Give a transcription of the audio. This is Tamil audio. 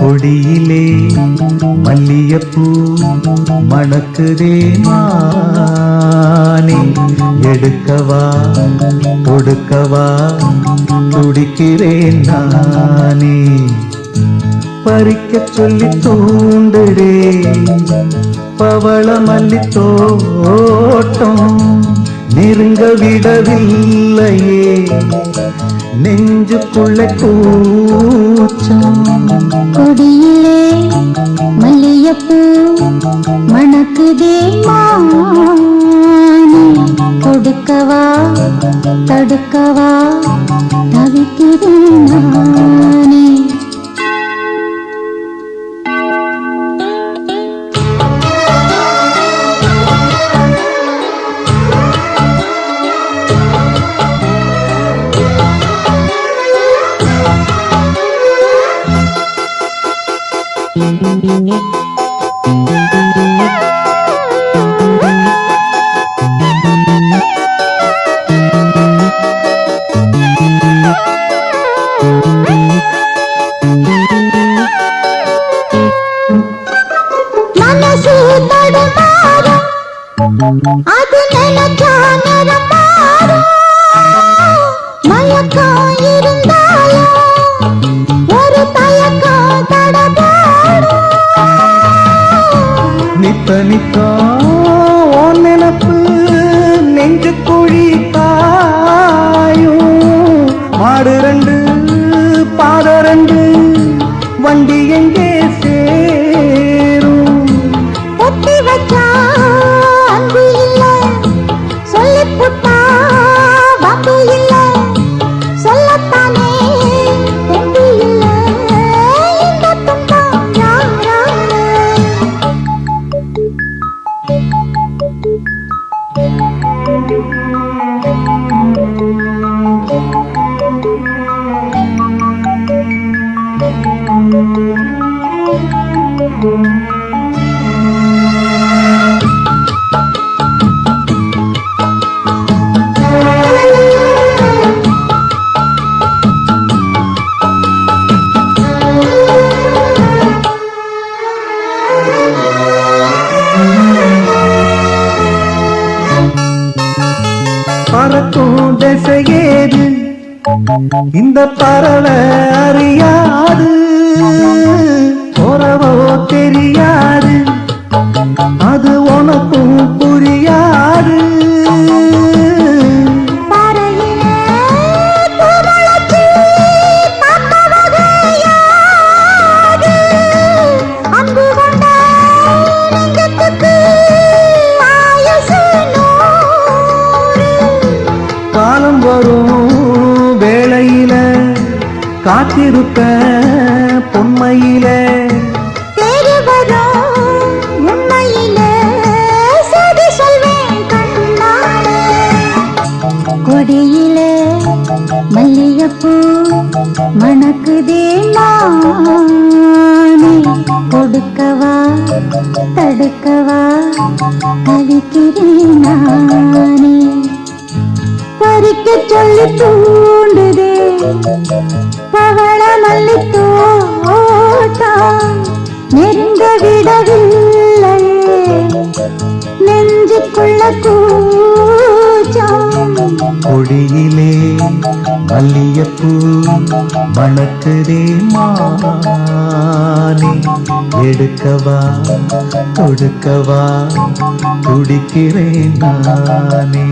கொடியிலே மல்லியப்பூ மணக்குதே மானே. எடுக்கவா கொடுக்கவா துடிக்கிறேன் நானே. பறிக்க சொல்லி தூண்டுடே பவள மல்லி தோட்டம் நெருங்க விடவில்லையே. நெஞ்சுக்குள்ள கூச்சம். கொடியிலே மல்லியப்பூ மணக்குதே மானே. கொடுக்கவா தடுக்கவா தவிக்கிறேன் நானே அது நினைச்சா மயக்கம் இருந்தா நிப்ப நிப்பா உன் நினப்பு நெஞ்சு குழி தாயும் மாடு ரெண்டு பாத ரெண்டு பறக்கும் திசையேது இந்த பறவை அறியாது. வரும் வேளையில காத்திருப்ப பொன்மையில. தேடி மல்லிகைப்பூ மணக்குதே நானே. கொடுக்கவா தடுக்க சொல்லி தூண்டுதே பவள மல்லி தோட்டம் நெருங்க விடவில்லை நெஞ்சுக்குள்ள கூச்சம் கொடியிலே மல்லியப்பூ மணக்குதே மானே. எடுக்கவா கொடுக்கவா துடிக்கிறேன் நானே.